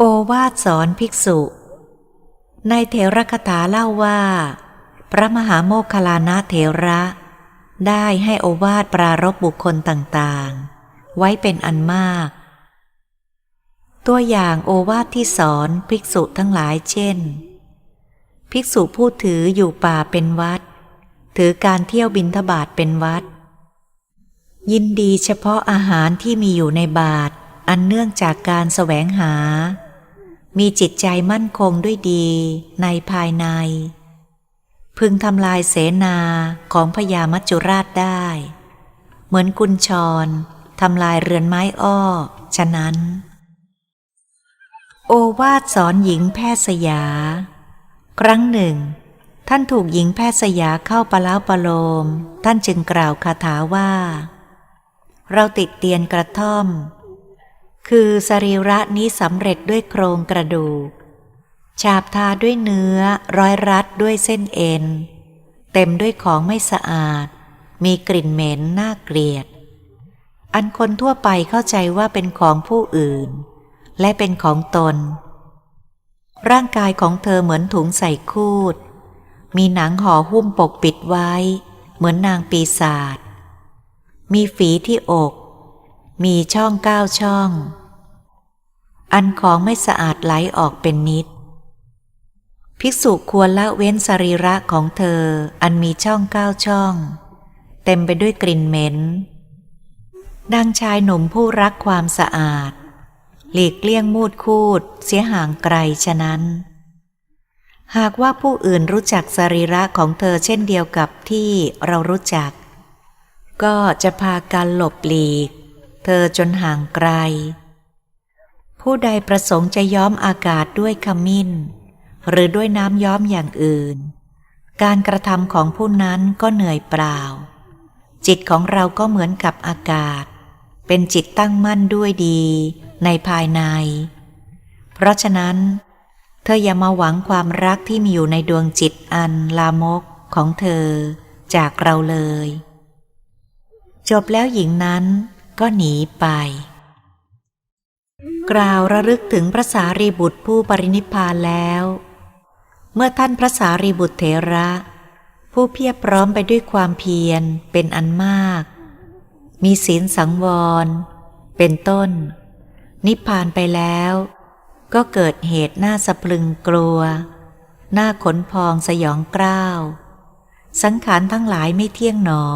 โอวาทสอนภิกษุ ในเถรคถาเล่าว่า พระมหาโมคคลานะเถระ ได้ให้โอวาทปรารบบุคคลต่างๆ ไว้เป็นอันมาก ตัวอย่างโอวาทที่สอนภิกษุทั้งหลายเช่น ภิกษุผู้ถืออยู่ป่าเป็นวัด ถือการเที่ยวบินทบาทเป็นวัด ยินดีเฉพาะอาหารที่มีอยู่ในบาทอันเนื่องจากการแสวงหา มีจิตใจมั่นคงด้วยดีในภายใน พึงทำลายเสนาของพญามัจจุราชได้ เหมือนกุญชรทำลายเรือนไม้อ้อ ฉะนั้น โอวาทสอนหญิงแพทย์สยา ครั้งหนึ่ง ท่านถูกหญิงแพทย์สยาเข้าปะล้าวปะโลม ท่านจึงกล่าวคาถาว่า เราติดเตียนกระท่อม คือสรีระนี้สำเร็จด้วยโครงกระดูก ฉาบทาด้วยเนื้อ ร้อยรัดด้วยเส้นเอ็น เต็มด้วยของไม่สะอาด มีกลิ่นเหม็นน่าเกลียด อันคนทั่วไปเข้าใจว่าเป็นของผู้อื่น และเป็นของตน ร่างกายของเธอเหมือนถุงใส่คูด มีหนังห่อหุ้มปกปิดไว้ เหมือนนางปีศาจ มีฝีที่อกมีช่องเก้าช่อง อันของไม่สะอาดไหลออกเป็นนิด ภิกษุควรละเว้นสรีระของเธออันมีช่องเก้าช่อง เต็มไปด้วยกลิ่นเหม็น ดังชายหนุ่มผู้รักความสะอาด หลีกเลี่ยงมูดคูด เสียห่างไกลฉะนั้น หากว่าผู้อื่นรู้จักสรีระของเธอเช่นเดียวกับที่เรารู้จัก ก็จะพากันหลบหลีก เธอจนห่างไกล ผู้ใดประสงค์จะย้อมอากาศด้วยขมิ้น หรือด้วยน้ำย้อมอย่างอื่น การกระทำของผู้นั้นก็เหนื่อยเปล่า จิตของเราก็เหมือนกับอากาศ เป็นจิตตั้งมั่นด้วยดี ในภายใน เพราะฉะนั้น เธออย่ามาหวังความรักที่มีอยู่ในดวงจิตอันลามกของเธอจากเราเลย จบแล้วหญิงนั้นก็หนีไป กล่าวระลึกถึงพระสารีบุตรผู้ปรินิพพานแล้ว เมื่อท่านพระสารีบุตรเถระ ผู้เพียบพร้อมไปด้วยความเพียรเป็นอันมาก มีศีลสังวร เป็นต้น นิพพานไปแล้ว ก็เกิดเหตุหน่าสะพรึงกลัว หน้าขนพองสยองกล้าว สังขารทั้งหลายไม่เที่ยงหนอ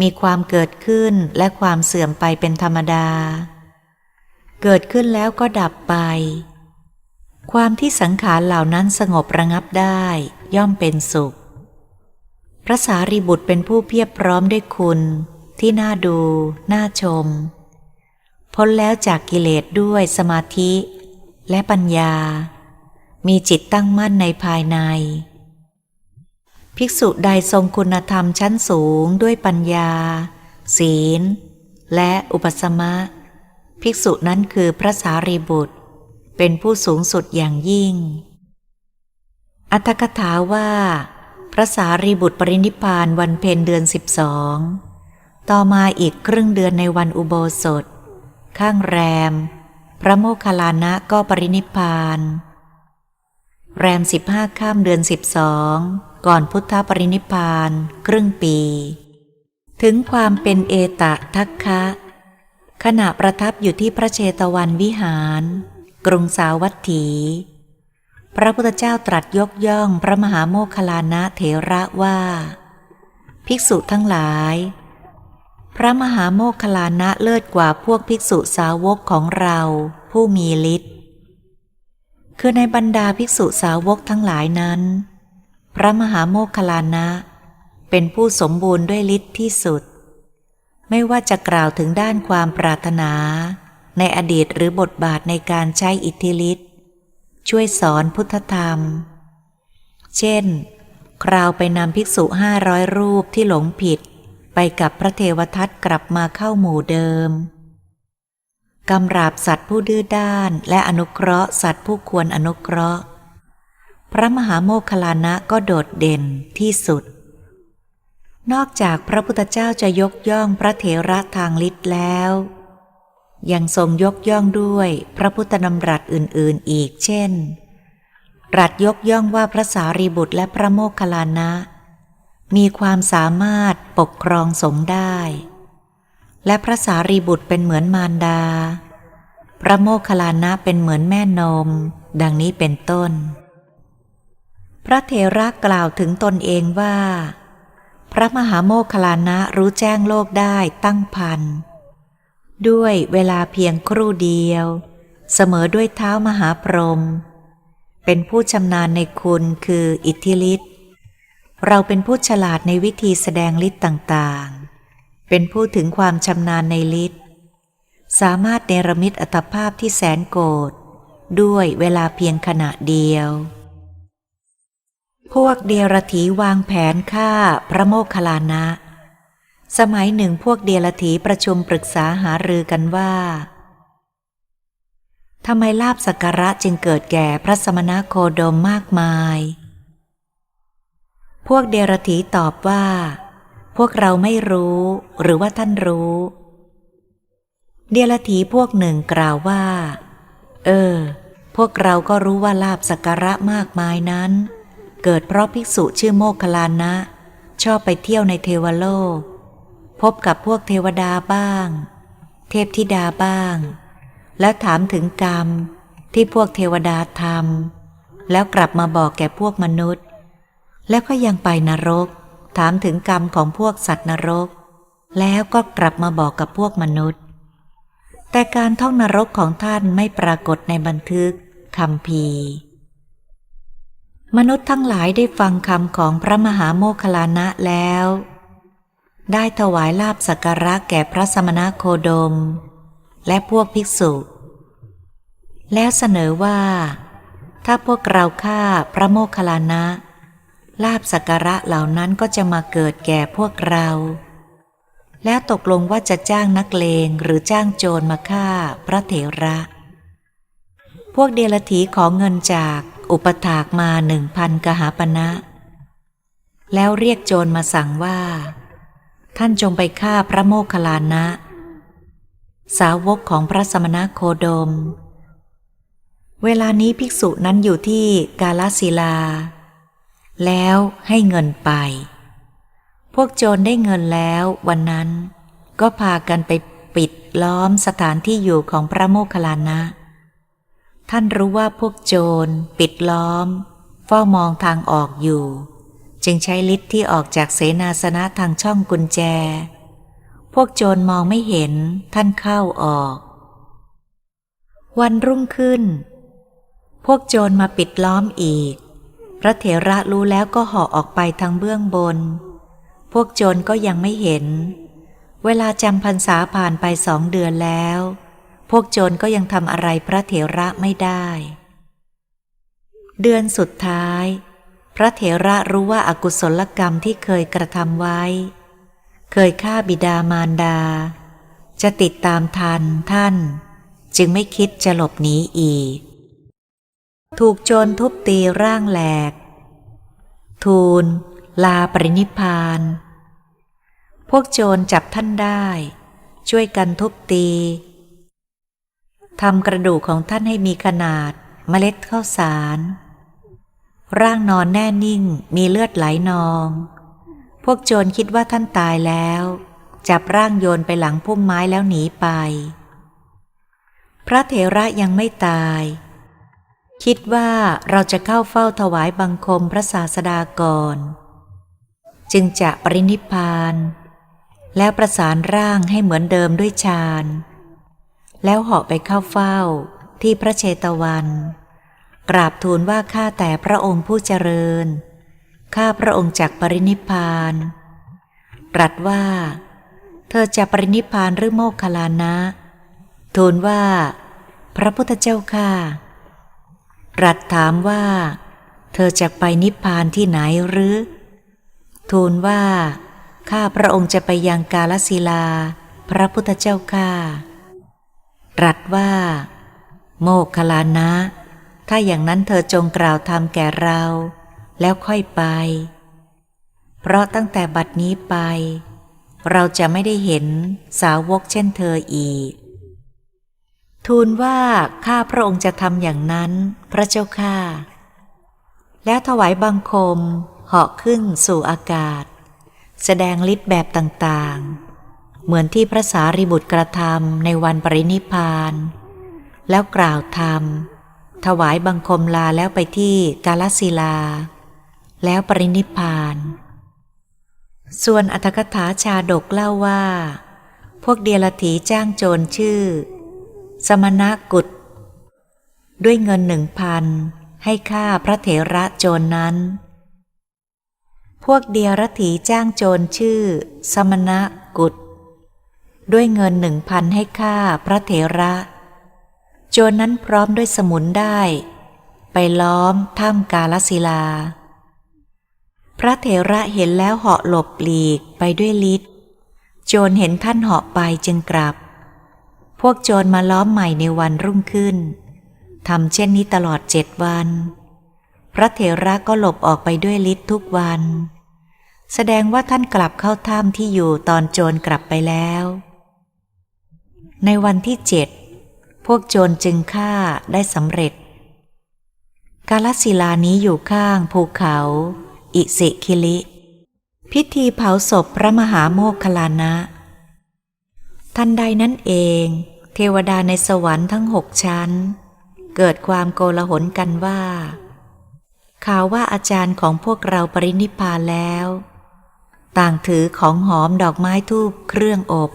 มีความเกิดขึ้นและความเสื่อมไปเป็นธรรมดา เกิดขึ้นแล้วก็ดับไป ความที่สังขารเหล่านั้นสงบระงับได้ย่อมเป็นสุข พระสารีบุตรเป็นผู้เพียบพร้อมด้วยคุณ ที่น่าดู น่าชม พ้นแล้วจากกิเลสด้วยสมาธิ และปัญญา มีจิตตั้งมั่นในภายใน ภิกษุใดทรงคุณธรรมชั้นสูงด้วยปัญญา ศีล และอุปสมะ ภิกษุนั้นคือพระสารีบุตร เป็นผู้สูงสุดอย่างยิ่ง อัตถกถาว่า พระสารีบุตรปรินิพานวันเพ็ญเดือนสิบสองต่อมาอีกครึ่งเดือนในวันอุโบสถ ข้างแรม พระโมคคัลลานะก็ปรินิพาน แรมสิบห้าข้ามเดือนสิบสองก่อนพุทธปรินิพาน ครึ่งปี ถึงความเป็นเอตะทัคคะ ขณะประทับอยู่ที่พระเชตวันวิหาร กรุงสาวัตถี พระพุทธเจ้าตรัสยกย่องพระมหาโมคคลานะเถระว่า ภิกษุทั้งหลาย พระมหาโมคคลานะเลิศกว่าพวกภิกษุสาวกของเราผู้มีฤทธิ์คือในบรรดาภิกษุสาวกทั้งหลายนั้น พระมหาโมคคลานะ เป็นผู้สมบูรณ์ด้วยฤทธิ์ที่สุด ไม่ว่าจะกล่าวถึงด้านความปรารถนา ในอดีตหรือบทบาทในการใช้อิทธิฤทธิ์ช่วยสอนพุทธธรรม เช่น คราวไปนำภิกษุห้าร้อยรูปที่หลงผิด ไปกับพระเทวทัตกลับมาเข้าหมู่เดิมกำราบสัตว์ผู้ดื้อด้าน และอนุเคราะห์สัตว์ผู้ควรอนุเคราะห์ พระมหาโมคคลานะก็โดดเด่นที่สุด นอกจากพระพุทธเจ้าจะยกย่องพระเถระทางฤทธิ์แล้ว ยังทรงยกย่องด้วยพระพุทธนำรัสอื่นๆอีกเช่น รัสยกย่องว่าพระสารีบุตรและพระโมคคัลลานะ มีความสามารถปกครองสงได้ และพระสารีบุตรเป็นเหมือนมารดา พระโมคคัลลานะเป็นเหมือนแม่นม ดังนี้เป็นต้น พระเถระกล่าวถึงตนเองว่า พระมหาโมคคัลลานะรู้แจ้งโลกได้ตั้งพัน ด้วยเวลาเพียงครู่เดียว เสมอด้วยเท้ามหาพรหมเป็นผู้ชำนาญในคุณคืออิทธิฤทธิ์เราเป็นผู้ฉลาดในวิธีแสดงฤทธิ์ต่างๆ เป็นผู้ถึงความชำนาญในฤทธิ์สามารถเนรมิตอัตภาพที่แสนโกรธด้วยเวลาเพียงขณะเดียว พวกเดียรถีวางแผนฆ่าพระโมคคัลลานะ สมัยหนึ่งพวกเดียรถีประชุมปรึกษาหารือกันว่าทำไมลาบสักการะจึงเกิดแก่พระสมณโคดมมากมาย พวกเดรถีตอบว่า พวกเราไม่รู้หรือว่าท่านรู้ เดรถีพวกหนึ่งกล่าวว่า เออ พวกเราก็รู้ว่าลาบสักการะมากมายนั้น เกิดเพราะภิกษุชื่อโมคคลานะ ชอบไปเที่ยวในเทวโลก พบกับพวกเทวดาบ้าง เทพธิดาบ้าง แล้วถามถึงกรรมที่พวกเทวดาทำแล้วกลับมาบอกแก่พวกมนุษย์ แล้วก็ยังไปนรก ถามถึงกรรมของพวกสัตว์นรก แล้วก็กลับมาบอกกับพวกมนุษย์ แต่การท่องนรกของท่านไม่ปรากฏในบันทึกคำพี มนุษย์ทั้งหลายได้ฟังคำของพระมหาโมคลานะแล้ว ได้ถวายลาบสักการะแก่พระสมณโคดม และพวกภิกษุ แล้วเสนอว่า ถ้าพวกเราฆ่าพระโมคคลานะ ลาบสักการะเหล่านั้นก็จะมาเกิดแก่พวกเรา แล้วตกลงว่าจะจ้างนักเลงหรือจ้างโจรมาฆ่าพระเถระ พวกเดลถีขอเงินจาก อุปถากมาหนึ่งพันกหาปณะแล้วเรียกโจรมาสั่งว่า ท่านจงไปฆ่าพระโมคคัลลานะ สาวกของพระสมณโคดม เวลานี้ภิกษุนั้นอยู่ที่กาลสิลา แล้วให้เงินไป พวกโจรได้เงินแล้ววันนั้นก็พากันไปปิดล้อมสถานที่อยู่ของพระโมคคัลลานะ ท่านรู้ว่าพวกโจร ปิดล้อม เฝ้ามองทางออกอยู่ จึงใช้ลิ์ที่ออกจากเสนาสนะทางช่องกุญแจ พวกโจรมองไม่เห็น ท่านเข้าออก วันรุ่งขึ้น พวกโจรมาปิดล้อมอีก พระเถระรู้แล้วก็ห่อออกไปทางเบื้องบน พวกโจรก็ยังไม่เห็น เวลาจำพรรษาผ่านไปสองเดือนแล้ว พวกโจรก็ยังทำอะไรพระเถระไม่ได้ เดือนสุดท้าย พระเถระรู้ว่าอากุศลกรรมที่เคยกระทำไว้ เคยฆ่าบิดามารดา จะติดตามทันท่าน จึงไม่คิดจะหลบหนีอีก ถูกโจรทุบตีร่างแหลก ทูล ลาปรินิพพาน พวกโจรจับท่านได้ ช่วยกันทุบตี ทำกระดูกของท่านให้มีขนาดเมล็ดข้าวสาร ร่างนอนแน่นิ่งมีเลือดไหลนอง พวกโจรคิดว่าท่านตายแล้ว จับร่างโยนไปหลังพุ่มไม้แล้วหนีไป พระเถระยังไม่ตาย คิดว่าเราจะเข้าเฝ้าถวายบังคมพระศาสดาก่อน จึงจะปรินิพพาน แล้วประสานร่างให้เหมือนเดิมด้วยฌาน แล้วเหาะไปเข้าเฝ้าที่พระเชตวัน กราบทูลว่าข้าแต่พระองค์ผู้เจริญ ข้าพระองค์จากปรินิพาน ตรัสว่า เธอจะปรินิพานหรือโมคคลานะ ทูลว่า พระพุทธเจ้าข้าตรัสถามว่า เธอจะไปนิพพานที่ไหนหรือ ทูลว่า ข้าพระองค์จะไปยังกาลสิลา พระพุทธเจ้าข้า ตรัสว่า โมคลานะ ถ้าอย่างนั้นเธอจงกล่าวธรรมแก่เรา แล้วค่อยไป เพราะตั้งแต่บัดนี้ไป เราจะไม่ได้เห็นสาวกเช่นเธออีก ทูลว่าข้าพระองค์จะทำอย่างนั้น พระเจ้าข้าแล้วถวายบังคมเหาะขึ้นสู่อากาศ แสดงฤทธิ์แบบต่างๆ เหมือนที่พระสารีบุตรกระทำในวันปรินิพาน แล้วกล่าวธรรม ถวายบังคมลาแล้วไปที่กาลสิลา แล้วปรินิพาน ส่วนอัตถกถาชาดกเล่าว่า พวกเดียรถีจ้างโจรชื่อ สมณกุฎด้วยเงินหนึ่งพันให้ค่าพระเถระโจรนนั้น พวกเดียรถีจ้างโจรชื่อ สมณกุฎ ด้วยเงินหนึ่งพันให้ค่าพระเถระ โจรนั้นพร้อมด้วยสมุนได้ ไปล้อมถ้ำกาลสิลา พระเถระเห็นแล้วเหาะหลบหลีกไปด้วยฤทธิ์โจรเห็นท่านเหาะไปจึงกลับ พวกโจรมาล้อมใหม่ในวันรุ่งขึ้นทำเช่นนี้ตลอดเจ็ดวัน พระเถระก็หลบออกไปด้วยฤทธิ์ทุกวัน แสดงว่าท่านกลับเข้าถ้ำที่อยู่ตอนโจรกลับไปแล้ว ในวันที่เจ็ดพวกโจรจึงฆ่าได้สำเร็จ กาลสิลานี้อยู่ข้างภูเขา อิสิคิลิ พิธีเผาศพพระมหาโมคคลานะ ทันใดนั้นเอง เทวดาในสวรรค์ทั้งหกชั้น เกิดความโกลาหลกันว่า ข่าวว่าอาจารย์ของพวกเราปรินิพพานแล้ว ต่างถือของหอมดอกไม้ทูบเครื่องอบ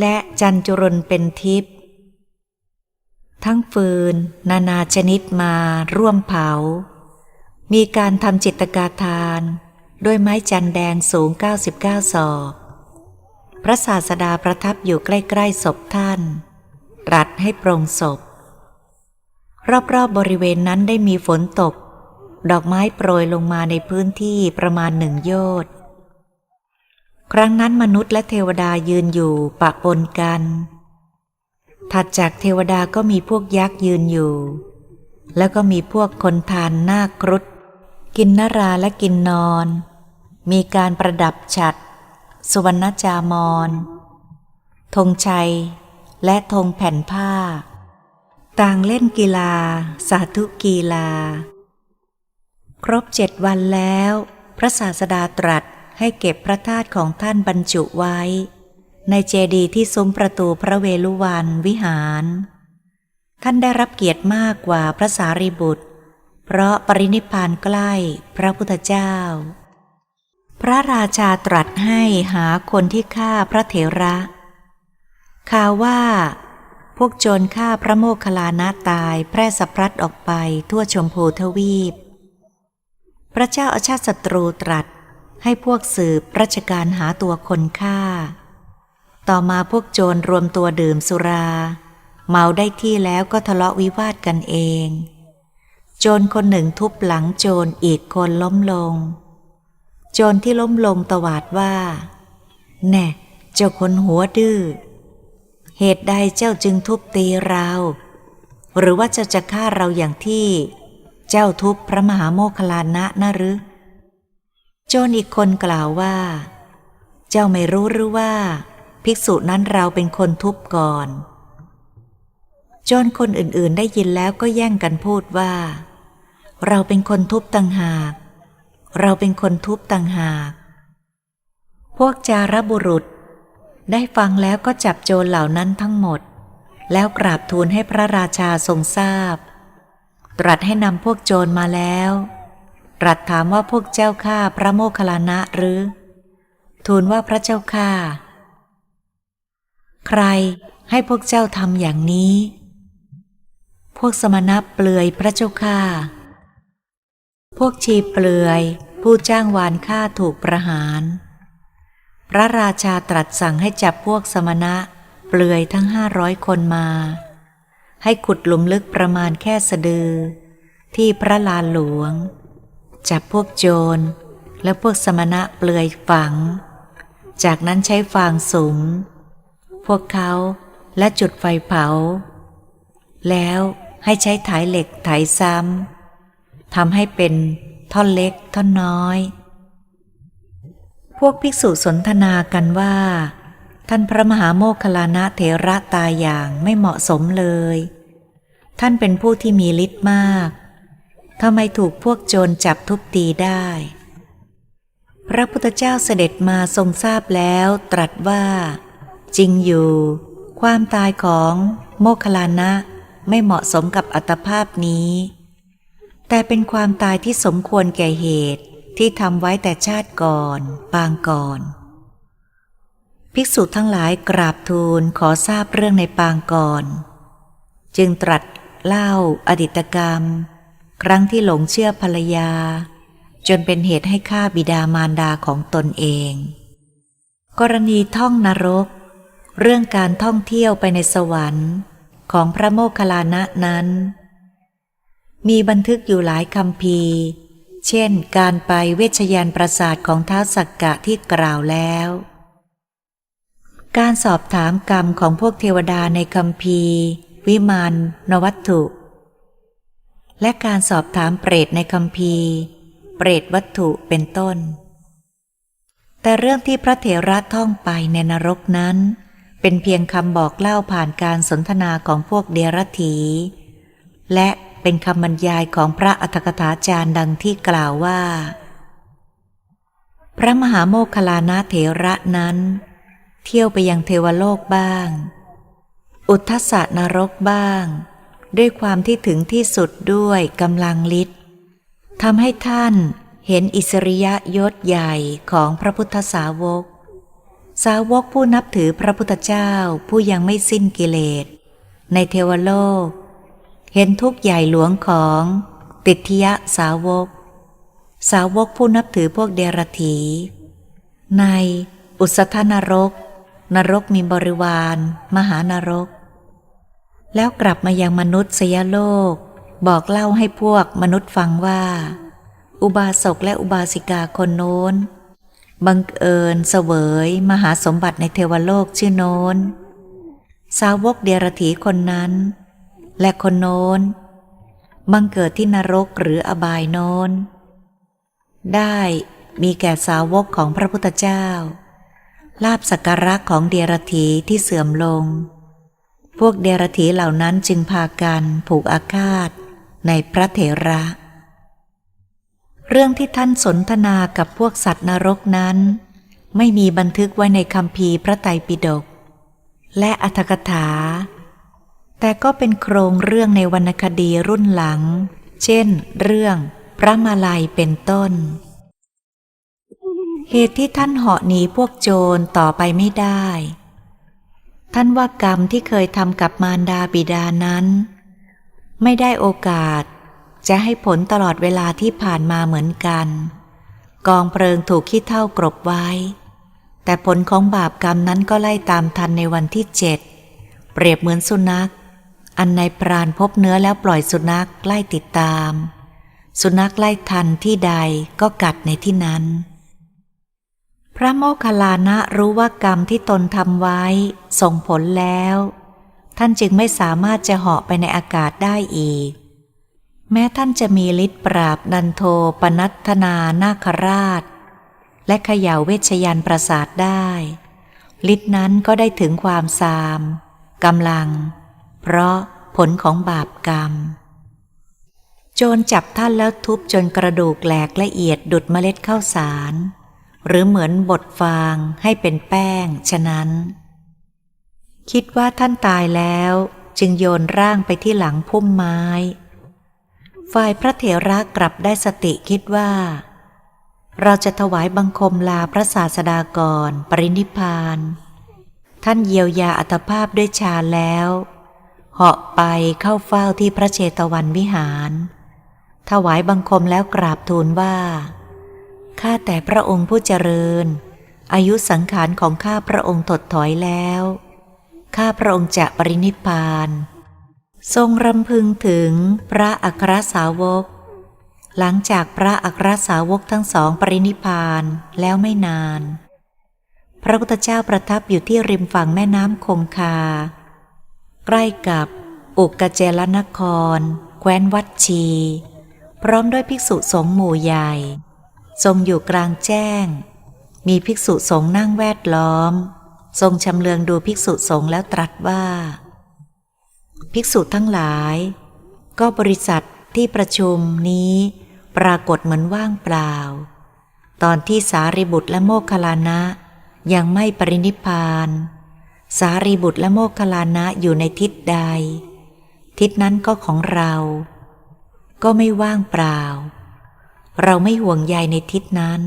และจันจุรนเป็นทิพย์ทั้งฟืน นานาชนิดมาร่วมเผา มีการทำจิตกาทาน ด้วยไม้จันแดงสูง 99 ศอก พระศาสดาประทับอยู่ใกล้ ๆ ศพท่าน รัสให้ปรงศพ รอบๆบบริเวณนั้นได้มีฝนตก ดอกไม้โปรยลงมาในพื้นที่ประมาณหนึ่งโยชน์ ครั้งนั้นมนุษย์และเทวดายืนอยู่ปะปนกัน ถัดจากเทวดาก็มีพวกยักษ์ยืนอยู่ แล้วก็มีพวกคนทานหน้าครุฑกินนราและกินนอน มีการประดับฉัด สุวรรณจามรธงชัย และธงแผ่นผ้า ต่างเล่นกีฬา สาธุกีฬา ครบเจ็ดวันแล้ว พระศาสดาตรัส ให้เก็บพระธาตุของท่านบรรจุไว้ ในเจดีย์ที่ซุ้มประตูพระเวลุวันวิหาร ท่านได้รับเกียรติมากกว่าพระสารีบุตร เพราะปรินิพานใกล้พระพุทธเจ้า พระราชาตรัสให้หาคนที่ฆ่าพระเถระข่าวว่า พวกโจรฆ่าพระโมคคัลลานะตายแพร่สะพัดออกไปทั่วชมพูทวีป พระเจ้าอาชาติศัตรูตรัส ให้พวกสืบราชการหาตัวคนฆ่า ต่อมาพวกโจรรวมตัวดื่มสุรา เมาได้ที่แล้วก็ทะเลาะวิวาทกันเอง โจรคนหนึ่งทุบหลังโจรอีกคนล้มลง โจรที่ล้มลงตวาดว่า แน่เจ้าคนหัวดื้อ เหตุใดเจ้าจึงทุบตีเรา หรือว่าเจ้าจะฆ่าเราอย่างที่ เจ้าทุบพระมหาโมคลลานะนะหรือ โจรอีกคนกล่าวว่า เจ้าไม่รู้หรือว่า ภิกษุนั้นเราเป็นคนทุบก่อน โจรคนอื่นๆได้ยินแล้วก็แย่งกันพูดว่า เราเป็นคนทุบต่างหาก เราเป็นคนทุบต่างหาก พวกจารบุรุษ ได้ฟังแล้วก็จับโจรเหล่านั้นทั้งหมด แล้วกราบทูลให้พระราชาทรงทราบ ตรัสให้นำพวกโจรมาแล้ว ตรัสถามว่าพวกเจ้าข้าพระโมคคัลลานะหรือ ทูลว่าพระเจ้าข้าใครให้พวกเจ้าทำอย่างนี้ พวกสมณะเปลือยพระเจ้าข้าพวกชีเปลือย ผู้จ้างวานฆ่าถูกประหาร พระราชาตรัสสั่งให้จับพวกสมณะ เปลือยทั้งห้าร้อยคนมา ให้ขุดหลุมลึกประมาณแค่สะดือ ที่พระลานหลวง จับพวกโจร และพวกสมณะเปลือยฝัง จากนั้นใช้ฟางสุมพวกเขาและจุดไฟเผา แล้วให้ใช้ถ่ายเหล็กถ่ายซ้ำทำให้เป็นท่อนเล็กท่อนน้อย พวกภิกษุสนทนากันว่า ท่านพระมหาโมคคลลานะเถระตายอย่างไม่เหมาะสมเลย ท่านเป็นผู้ที่มีฤทธิ์มาก ทำไมถูกพวกโจรจับทุบตีได้ พระพุทธเจ้าเสด็จมาทรงทราบแล้วตรัสว่า จริงอยู่ ความตายของโมคลลานะไม่เหมาะสมกับอัตภาพนี้ แต่เป็นความตายที่สมควรแก่เหตุที่ทำไว้แต่ชาติก่อน ปางก่อน ภิกษุทั้งหลายกราบทูลขอทราบเรื่องในปางก่อน จึงตรัสเล่าอดิตกรรม ครั้งที่หลงเชื่อภรรยา จนเป็นเหตุให้ฆ่าบิดามารดาของตนเอง กรณีท่องนรก เรื่องการท่องเที่ยวไปในสวรรค์ของพระโมคคัลลานะนั้น มีบันทึกอยู่หลายคำพีเช่น การไปเวชยานประสาทของท้าวสักกะที่กล่าวแล้ว การสอบถามกรรมของพวกเทวดาในคำพีวิมานนวัตถุ และการสอบถามเปรตในคำพีเปรตวัตถุเป็นต้น แต่เรื่องที่พระเถระท่องไปในนรกนั้น เป็นเพียงคำบอกเล่าผ่านการสนทนาของพวกเดรัจฉีและเป็นคำบรรยายของพระอัฏฐกถาจารย์ดังที่กล่าวว่า พระมหาโมคลานะเถระนั้น เที่ยวไปยังเทวโลกบ้าง อุทธสนรกบ้าง ด้วยความที่ถึงที่สุดด้วยกำลังฤทธิ์ทำให้ท่านเห็นอิสริยยศใหญ่ของพระพุทธสาวก สาวกผู้นับถือพระพุทธเจ้าผู้ยังไม่สิ้นกิเลส ในเทวโลก เห็นทุกข์ใหญ่หลวงของติทยสาวก สาวกผู้นับถือพวกเดรถีในอุสธนรก นรกมีบริวาร มหานรก แล้วกลับมายังมนุษย์สยโลก บอกเล่าให้พวกมนุษย์ฟังว่า อุบาสกและอุบาสิกาคนโน้น บังเอิญเสวย มหาสมบัติในเทวโลกชื่อโน้น สาวกเดรถีคนนั้น และคนโน้น บังเกิดที่นรกหรืออบายโน้น ได้มีแก่สาวกของพระพุทธเจ้าลาบสักการะของเดรถีที่เสื่อมลง พวกเดรถีเหล่านั้นจึงพากันผูกอาฆาตในพระเถระ เรื่องที่ท่านสนทนากับพวกสัตว์นรกนั้น ไม่มีบันทึกไว้ในคำพีพระไตรปิฎกและอัตถกถา แต่ก็เป็นโครงเรื่องในวรรณคดีรุ่นหลัง เช่น เรื่องพระมาลัยเป็นต้น เหตุที่ท่านเหาะหนีพวกโจรต่อไปไม่ได้ ท่านว่ากรรมที่เคยทำกับมารดาบิดานั้น ไม่ได้โอกาส จะให้ผลตลอดเวลาที่ผ่านมาเหมือนกัน กองเพลิงถูกขี้เท่ากรบไว้ แต่ผลของบาปกรรมนั้นก็ไล่ตามทันในวันที่เจ็ดเปรียบเหมือนสุนัข อันในพรานพบเนื้อแล้วปล่อยสุนัขไล่ติดตาม สุนัขไล่ทันที่ใดก็กัดในที่นั้น พระโมคคัลลานะรู้ว่ากรรมที่ตนทำไว้ ส่งผลแล้ว ท่านจึงไม่สามารถจะเหาะไปในอากาศได้อีก แม้ท่านจะมีฤทธิ์ปราบดันโทปนัตนานาคราช และขย่าเวชยันประสาทได้ฤทธินั้นก็ได้ถึงความซามกำลัง เพราะผลของบาปกรรม โจรจับท่านแล้วทุบจนกระดูกแหลกละเอียดดุดเมล็ดข้าวสาร หรือเหมือนบดฟางให้เป็นแป้ง ฉะนั้น คิดว่าท่านตายแล้วจึงโยนร่างไปที่หลังพุ่มไม้ ฝ่ายพระเถระกลับได้สติคิดว่า เราจะถวายบังคมลาพระศาสดากร ปรินิพาน ท่านเยียวยาอัตภาพด้วยฌาแล้วเหาะไปเข้าเฝ้าที่พระเชตวันวิหาร ถวายบังคมแล้วกราบทูลว่า ข้าแต่พระองค์ผู้เจริญ อายุสังขารของข้าพระองค์ถดถอยแล้ว ข้าพระองค์จะปรินิพพาน ทรงรำพึงถึงพระอัครสาวก หลังจากพระอัครสาวกทั้งสองปรินิพานแล้วไม่นาน พระพุทธเจ้าประทับอยู่ที่ริมฝั่งแม่น้ำคงคา ใกล้กับอุกกเจลนคร แคว้นวัดชี พร้อมด้วยภิกษุสงฆ์หมู่ใหญ่ ทรงอยู่กลางแจ้ง มีภิกษุสงฆ์นั่งแวดล้อม ทรงชำเลืองดูภิกษุสงฆ์แล้วตรัสว่า ภิกษุทั้งหลาย ก็บริษัทที่ประชุมนี้ปรากฏเหมือนว่างเปล่า ตอนที่สารีบุตรและโมคคลานะ ยังไม่ปรินิพาน สารีบุตรและโมคคลานะอยู่ในทิศใด ทิศนั้นก็ของเรา ก็ไม่ว่างเปล่า เราไม่ห่วงใยในทิศนั้น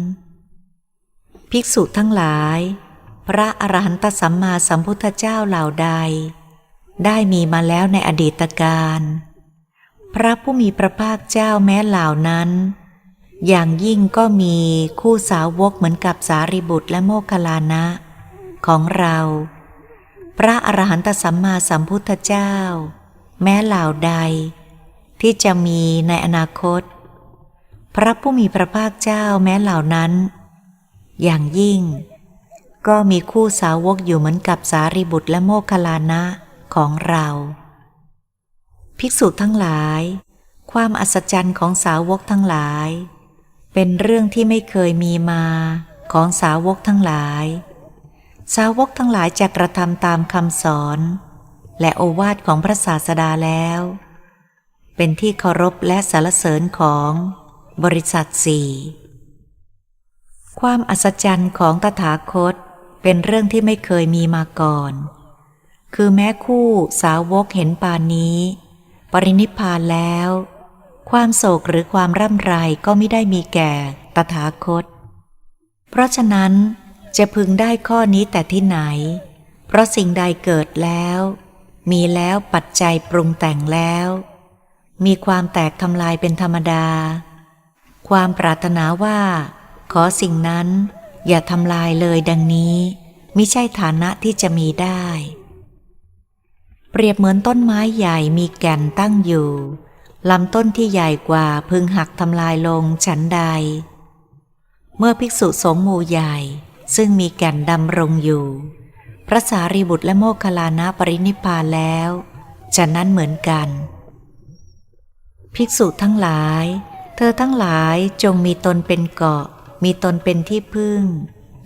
ภิกษุทั้งหลาย พระอรหันตสัมมาสัมพุทธเจ้าเหล่าใด ได้มีมาแล้วในอดีตการ พระผู้มีพระภาคเจ้าแม้เหล่านั้น อย่างยิ่งก็มีคู่สาวกเหมือนกับสารีบุตรและโมคคลานะ ของเรา พระอรหันตสัมมาสัมพุทธเจ้า แม้เหล่าใด ที่จะมีในอนาคต พระผู้มีพระภาคเจ้าแม้เหล่านั้น อย่างยิ่ง ก็มีคู่สาวกอยู่เหมือนกับสารีบุตรและโมคคัลลานะของเรา ภิกษุทั้งหลาย ความอัศจรรย์ของสาวกทั้งหลาย เป็นเรื่องที่ไม่เคยมีมาของสาวกทั้งหลาย สาวกทั้งหลายจะกระทำตามคำสอน และโอวาทของพระศาสดาแล้ว เป็นที่เคารพและสรรเสริญของ บริษัทสี่ความอัศจรรย์ของตถาคตเป็นเรื่องที่ไม่เคยมีมาก่อน คือแม้คู่สาวกเห็นปานนี้ ปรินิพพานแล้ว ความโศกหรือความร่ำไรก็ไม่ได้มีแก่ตถาคต เพราะฉะนั้นจะพึงได้ข้อนี้แต่ที่ไหน เพราะสิ่งใดเกิดแล้ว มีแล้วปัจจัยปรุงแต่งแล้ว มีความแตกทำลายเป็นธรรมดา ความปรารถนาว่า ขอสิ่งนั้นอย่าทำลายเลยดังนี้มิใช่ฐานะที่จะมีได้ เปรียบเหมือนต้นไม้ใหญ่มีแก่นตั้งอยู่ลำต้นที่ใหญ่กว่าพึงหักทำลายลงฉันใด เมื่อภิกษุสงฆ์หมู่ใหญ่ ซึ่งมีแก่นดำรงอยู่ พระสารีบุตรและโมคคลานะปรินิพพานแล้วฉะนั้นเหมือนกัน ภิกษุทั้งหลาย เธอทั้งหลายจงมีตนเป็นเกาะ มีตนเป็นที่พึ่ง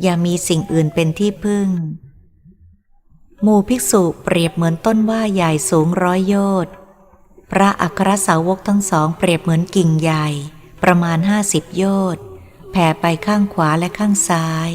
อย่ามีสิ่งอื่นเป็นที่พึ่ง หมู่ภิกษุเปรียบเหมือนต้นว่าใหญ่สูงร้อยโยชน์พระอัครสาวกทั้งสองเปรียบเหมือนกิ่งใหญ่ ประมาณห้าสิบโยชน์แผ่ไปข้างขวาและข้างซ้าย